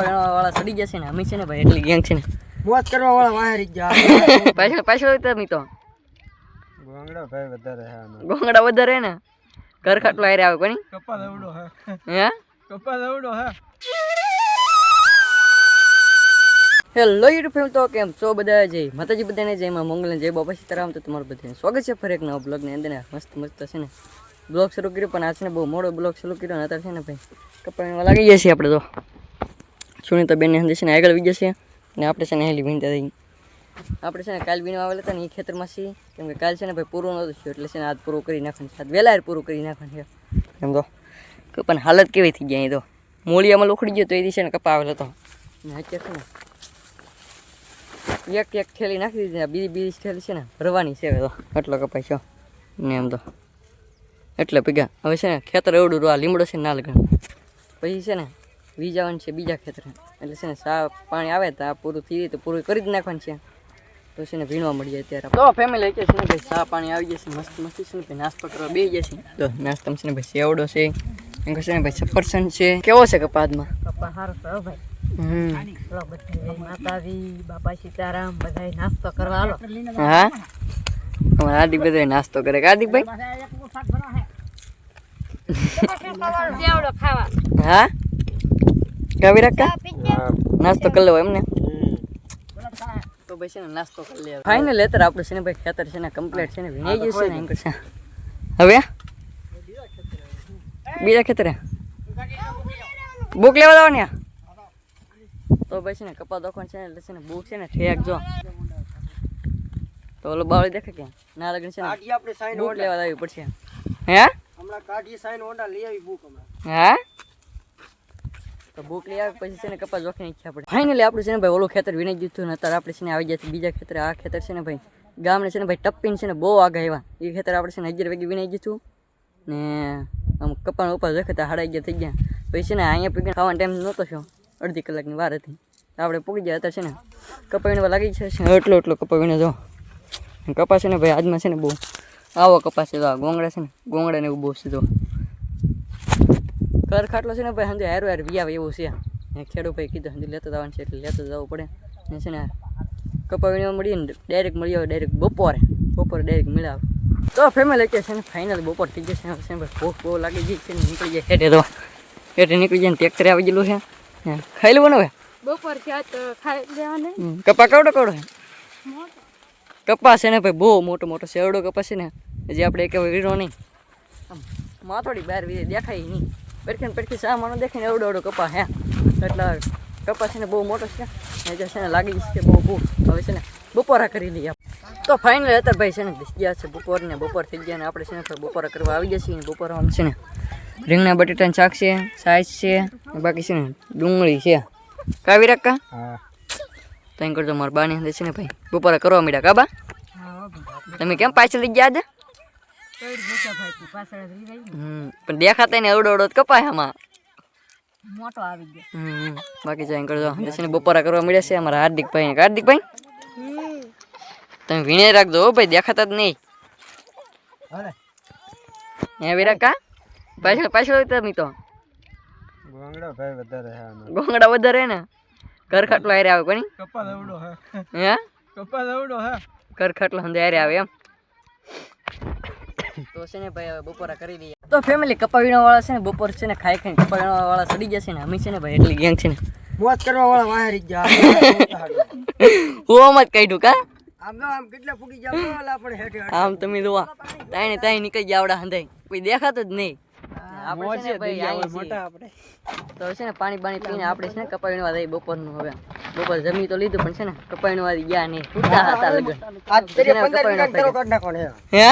કપડા વાળા સડી જશે ને અમે છે ને ભાઈ એટલી ગેંગ છે ને. મોજ કરવા વાળા વાયરી જા પાછળ પાછળ હોય તો મી ગોંગડા ભાઈ વધારે હે ગોંગડા વધારે ને. ઘર ખાટલો હારે આવે કોની? કપા દવડો હે. હે? કપા દવડો હે. હેલો યુટ્યુબ ફેમ તો કેમ છો બધા? જય માતાજી બધાને જય માં મંગલ જય બાપા સીતારામ. તો તમારું બધાને સ્વાગત છે ફરી એક નવા બ્લોગની અંદર. ને મસ્ત મસ્ત છે ને બ્લોગ શરૂ કર્યો પણ આ છે ને બહુ મોડો બ્લોગ શરૂ કર્યો ને અત્યારે છે ને ભાઈ કપડાં લાગી જશે આપણે તો. સુનિતા બેનને હંદે છે ને આગળ વી છે ને આપણે છે ને હેલી વીણતા થઈ આપણે છે ને કાલ વીણવા આવેલા હતા ને એ ખેતરમાં છીએ કેમ કે કાલ છે ને ભાઈ પૂરું નહોતું થયું એટલે છે ને આજ પૂરું કરી નાખવાનું છે આજ વહેલા પૂરું કરી નાખવાનું એમ તો પણ હાલત કેવી થઈ ગઈ અહીં તો મૂળિયામાં લોખડી ગયો તો એ દિશે ને કપા આવેલો હતો ને અત્યારે છે ને એક એક થેલી નાખી દીધી બીજી બીજી થેલી છે ને ભરવાની છે તો આટલો કપાય છે ને એમ તો એટલે ભેગા હવે છે ને ખેતર એવડું આ લીમડો છે ના લગન પછી છે ને વીજાવાનું છે બીજા ખેતરે. એટલે છે ને સા પાણી આવે તો આ પૂરું થઈ જાય તો પૂરું કરી જ નાખવાનું છે. તો છે ને ભીણવા મળી જાય ત્યારે તો ફેમિલી કે છે ને ભાઈ સા પાણી આવી જશે મસ્ત મસ્ત છે ને ભાઈ નાસ્તો કરવા બે જશે. તો નાસ્તામાં છે ને ભાઈ સેવડો છે. એમ કે છે ને ભાઈ સફરસન છે. કેવો છે કપાદમાં કપા સારો છે ભાઈ. બધા માતાજી બાપા સીતારામ બધા નાસ્તો કરવા હાલો. હા? અમારા હાર્દિક બધા નાસ્તો કરે. કે હાર્દિકભાઈ ખાવા. હા? કાવી રાખા નાસ્તો કરી લેવો એમને તો ભાઈ છે ને નાસ્તો કરી લે ફાઇનલ લેતર આપણે છે ને ભાઈ ખેતર છે ને કમ્પ્લીટ છે ને ભીનાઈ જશે ને એમ કરશે હવે બીજા ખેતરે બુક લેવા દો ને તો ભાઈ છે ને કપા દોખણ છે ને એટલે છે ને બુક છે ને ઠેક જો તો ઓલો બાવળી દેખે કે ના લગન છે ને આપણે સાઈન લેવા આવી પડશે હે હમણાં કાઢી સાઈન ઓર્ડર લઈ આવી બુક હમણાં હા તો બુક લઈ આવે પછી છે ને કપાસ જોખી નાખ્યા આપણે ફાઇનલી આપણું છે ને ભાઈ ઓલું ખેતર વિનાઈ ગયું હતું ને અત્યારે આપણે છે ને આવી જાય બીજા ખેતર આ ખેતર છે ને ભાઈ ગામને છે ને ભાઈ ટપ્પીને છે ને બહુ આગળ આવ્યા એ ખેતર આપણે છે ને અગિયાર વાગે વિનાઈ ગયું હતું ને આમ કપાસ ઉપર દેખાતા સાડા અગિયાર થઈ ગયા પછી છે ને અહીંયા પીગણ ખાવાનો ટાઈમ નહોતો થયો અડધી કલાકની વાર હતી આપણે પૂગી ગયા અત્યારે છે ને કપાવીને લાગી છે એટલો એટલો કપાવીને જો કપાસ છે ને ભાઈ આજમાં છે ને બહુ આવો કપાસ છે તો આ ગોંગડા છે ને ગોંગડા ને એવું બહુ છે ઘર ખાટલો છે ને ભાઈ સમજે હારું હાર વિયાવે એવું છે. ને ખેડૂત ભાઈ કીધું સમજી લેતો જવાનું છે એટલે લેતો જવું પડે. ને છે ને કપાવીને મળીએ ને ડાયરેક્ટ મળી આવે ડાયરેક્ટ બપોરે. બપોરે ડાયરેક્ટ મળ્યા તો ફેમિલી કે છે ને ફાઇનલ બપોર થઈ જશે છે. ભાઈ ભૂખ બહુ લાગી ગઈ છે ને નીકળી જાય હેઠે તો હેઠે નીકળી જાય ને ટ્રેક્ટર આવી ગયેલું છે. ખાઈ લેવું હવે? બપોર થયા તો ખાઈ લેવાને. કપા કવડો કવડો છે? કપાસ છે ને ભાઈ બહુ મોટો મોટો સેવડો કપાસ છે ને જે આપણે એક વીરો નહીં. આમ માથોડી બહાર દેખાય નહીં. પડખે ને શા સામાનો દેખીને એવડો એવડો કપા હે. એટલે કપાસ છે ને બહુ મોટો છે. ને જે છે ને લાગી જશે કે બહુ બહુ. હવે છે ને બપોરા કરી લઈએ. તો ફાઇનલ અત્યારે ભાઈ છે ને ગયા છે બપોર ને બપોર થઈ ગયા ને આપણે છે ને બપોરા કરવા આવી જશે ને બપોર આમ છે ને રીંગણા બટેટાની શાક છે સાઈઝ છે બાકી છે ને ડુંગળી છે. કાવી રાખા હા. તો એમ કરજો મારા બાની અંદર છે ને ભાઈ બપોરા કરવા માંડ્યા કાબા તમે કેમ પાછળ ગયા હતા પાછળ રહી ગઈ હમ પણ દેખાતા ને અવડો અવડો જ કપાય આમાં. મોટો આવી ગયો. હમ. બાકી જાય કરજો અંદર બપોરા કરવા મળ્યા છે અમારા હાર્દિકભાઈ ને હાર્દિકભાઈ તમે વીણે રાખજો હો ભાઈ દેખાતા જ નહીં. હે વિરાકા પાછળ પાછળ તમે તો. ગોંગડા ભાઈ વધારે હે ગોંગડા વધારે ને? ઘર ખાટલો આવે કોની? કપા દવડો હે? હંદે આવે એમ. તો છે ને ભાઈ હવે બપોરા કરી લઈએ તો ફેમિલી કપાવીણા વાળા છે ને બપોર છે ને ખાઈ ખાઈને કપાવીણા વાળા સડી જશે ને અમે છે ને ભાઈ એટલી ગેંગ છે ને. મોજ કરવા વાળા વાહરી જા હું આમ જ કાઢ્યું કા? આમ જો આમ કેટલા ફૂટી જાવ ઓલા આપણે હેઠે આમ તમે જોવા તાઈને તાઈ નીકળી ગયા આવડા હંધાઈ કોઈ દેખાતું જ નહીં. આપણે છે ને ભાઈ અહીં છીએ. આપણે. તો છે ને પાણી પાણી પીને આપણે છે ને કપાવીણવા દઈએ બપોરનું હવે. બપોર જમી તો લીધું પણ છે ને કપાવીણવા ગયા નહીં. છૂટા હતા લગન. આજ તેરે 15 કપાવીને કેરો કાઢ નાખવાનો હે? હે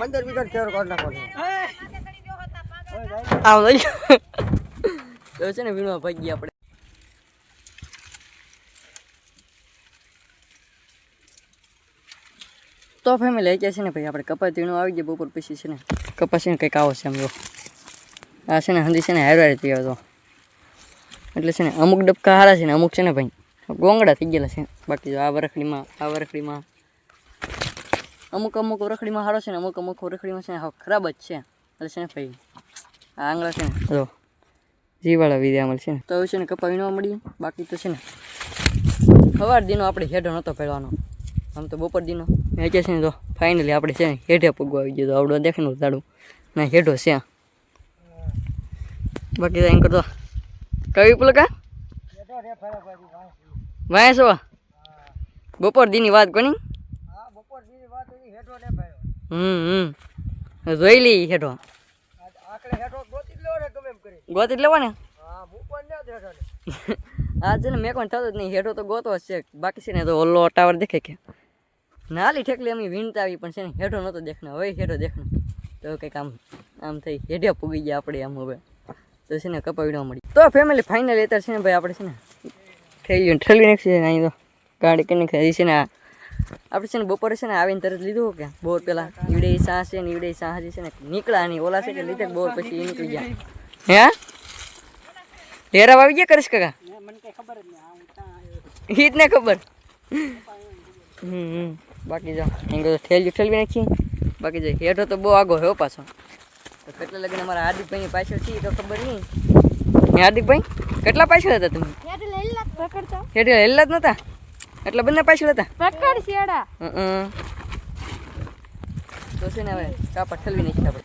15 વીઘા કેરો કાઢ નાખવાનો હે આમ લઈ તો છે ને વીણવા ભાગી આપણે. તો ફેમિલી અત્યારે છે ને ભાઈ આપણે કપાસ વીણું આવી ગયા બપોર પછી છે ને કપાસ છે ને કંઈક આવો છે એમ જો. આ છે ને હંધી છે ને હાર પીવા તો એટલે છે ને અમુક ડબકા સારા છે ને અમુક છે ને ભાઈ ગોંગડા થઈ ગયેલા છે બાકી જો આ વરખડીમાં આ વરખડીમાં અમુક અમુક રખડીમાં સારો છે ને અમુક અમુક રખડીમાં છે ને હાવ ખરાબ જ છે એટલે છે ને ભાઈ આ આંગળા છે ને જો જીવાળા વિદ્યા મળશે ને તો એવું છે ને કપા વીણવા મળીએ બાકી તો છે ને સવાર દીનો આપણે હેઠો નહોતો પહેરવાનો આમ તો બપોર દીનો મેં છે ને તો ફાઇનલી આપણે છે ને હેઠે પગવા આવી ગયો તો આવડો દેખનું દાડું ના હેઠો છે. બાકી એમ કરતો. કયું પુલકા કા? છો બપોર દીની વાત કોની? હમ હમ. જોઈ લઈ હેઠો. ગોતી જ લેવો ને ગમે એમ કરી ગોતી જ લેવા ને હા બપોર ને જ હેઠો ને આ છે ને મેં કોઈ થતો જ નહીં. હેઠો તો ગોતો છે. બાકી છે ને તો ઓલો ટાવર દેખે કે. નાલી ઠેકલી અમે વીણતા આવી, પણ છે ને હેઠો નહોતો દેખનો. હવે હેઠો દેખનો. તો કંઈક આમ આમ થઈ. હેઠે પૂગી ગયા આપણે આમ હવે. તો છે ને કપાવીડવા મળી. તો ફેમિલી ફાઇનલ અત્યારે છે ને ભાઈ આપણે છે ને ઠેલી ઠેલી નાખીએ ને અહીં તો. ગાડી કરીને નાખી છે. ને આપણે છે ને બપોરે છે ને આવીને તરત લીધું કે? બોર પેલા ઈવડે સાહ છે ને ઈવડે સાહ છે ને નીકળ્યા નહીં. ઓલા છે કે લીધે બોર પછી નીકળી ગયા. હે? લેરાવ આવી ગયા કરીશ કાકા? ઈ જ ને ખબર. હમ. બાકી જો એમ કહો ઠેલવી નાખી. બાકી જો, હેઠો તો બહુ આગો હો પાછો. તો કેટલા લગ્ન અમારા હાર્દિકભાઈની પાછળ છે તો ખબર નહીં. હાર્દિકભાઈ કેટલા પાછળ હતા તમે? હેઠે હેલા જ નહોતા? એટલા બંને પાછળ હતા? હં. તો છે ને હવે કાપડ ઠલવી નાખી આપણે.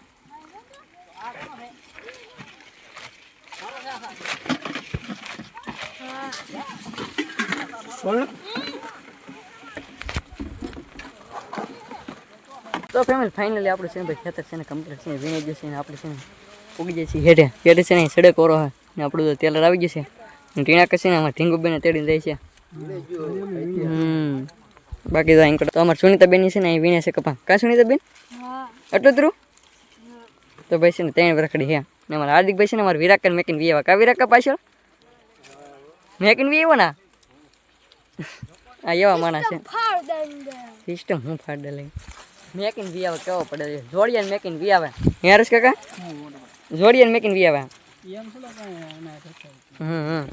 તો ફેમિલી ફાઇનલી આપણે છે ભાઈ ખેતર છે ને કમ્પ્લીટ છે ને વીણી જશે ને આપણે છે ને ઉગી જાય છે હેઠે હેઠે છે ને સડે કોરો હોય ને આપણું તો તેલર આવી જશે ને ટીણા કશે ને આમાં ઢીંગુબેને તેડીને જાય છે. હમ. બાકી તો અહીં તો અમારે સુનીતાબેન છે ને અહીં વીણે છે કપા. કા સુનીતાબેન? એટલું ધ્રુવ તો ભાઈ છે ને ત્રણ વરખડી હે ને અમારા હાર્દિકભાઈ છે ને અમારે વિરાકર મેકિન વી આવ્યા કા વિરાકર પાછળ? મેકિન વી આવ્યો ના આ એવા માણસ છે. સિસ્ટમ હું ફાડ લઈ. મેકીને વી આવે કેવો પડે છે? મેકિન વી આવે. હે હરેશ કાકા? જોડિયાને મેકિન વી આવે. હમ હમ.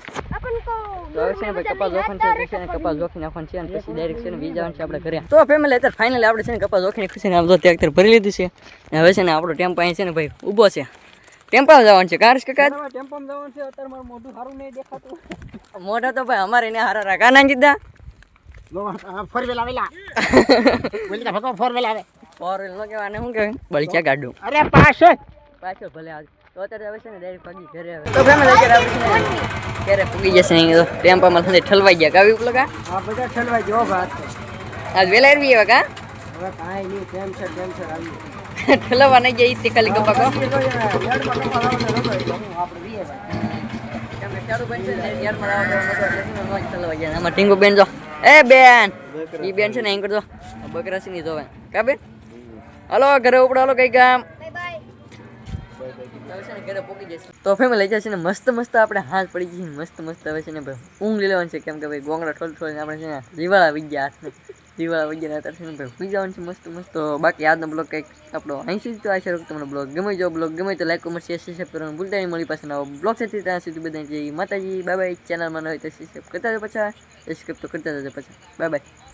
તો ફેમિલી અત્યારે ફાઇનલ આપણે છે ને કપાસ જોખીને ખુશીને આમ તો ત્યાં ભરી લીધું છે. હવે છે ને આપણો ટેમ્પો અહીં છે ને ભાઈ ઊભો છે. ટેમ્પામાં જવાનું છે. કારસ કાકા? ટેમ્પોમાં જવાનું છે. અત્યારે મારું મોઢું સારું નહીં દેખાતું. મોઢા તો ભાઈ અમારે એને હારા રાખા. ના જીધા ફોર વ્હીલ આવેલા. બોલી ભગવાન ફોર વ્હીલ આવે. ફોર વ્હીલ નો શું કહેવાય? બળચા ગાડું. અરે પાછળ પાછળ ભલે તો અત્યારે હવે છે ને ડાયરેક્ટ ભાગી ઘરે આવે. તો ફેમિલી અત્યારે આપણે છે ને. ઘરે પૂગી જશે અહીં તો. થોડી ઠલવાઈ ગયા. કાવી ઉપલો કા? બધા ઠલવાઈ ગયો ભાત આજ વેલા આવી એવા કા? હવે કાંઈ નહીં કેમ છે કેમ છે આવી ઠલવા નહીં જાય તે ખાલી કપા કો. બેન જો. એ બેન. ઈ બેન છે ને એમ કરજો. બકરા સિંહ જોવે. કા બેન? હલો ઘરે ઉપડો હલો કઈ કામ તો ફેમિલી જશે ને મસ્ત મસ્ત આપણે હાથ પડી જઈએ મસ્ત મસ્ત. હવે છે ને ભાઈ ઊંઘ લઈ લેવાનું છે. કેમ કે ભાઈ ગોંગડા ઠોલ ઠોલ આપણે છે ને દિવાળા આવી ગયા હાથને દિવાળા વગેરે ને ભાઈ સુઈ જવાનું છે મસ્ત મસ્ત. બાકી આજનો બ્લોગ કંઈક આપણો અહીંથી જ તો આશા રાખું તમને બ્લોગ. ગમે જો બ્લોગ ગમે તો લાઈક કોમેન્ટ શેર સબસ્ક્રાઈબ કરવાનું ભૂલતા નહીં. મળી પાસે નવો બ્લોગ સાથે ત્યાં સુધી બધા જય માતાજી. બાય બાય ચેનલમાં ન હોય તો સબસ્ક્રાઈબ કરતા જ પછી. સબસ્ક્રાઈબ તો કરતા જ પાછા. Bye bye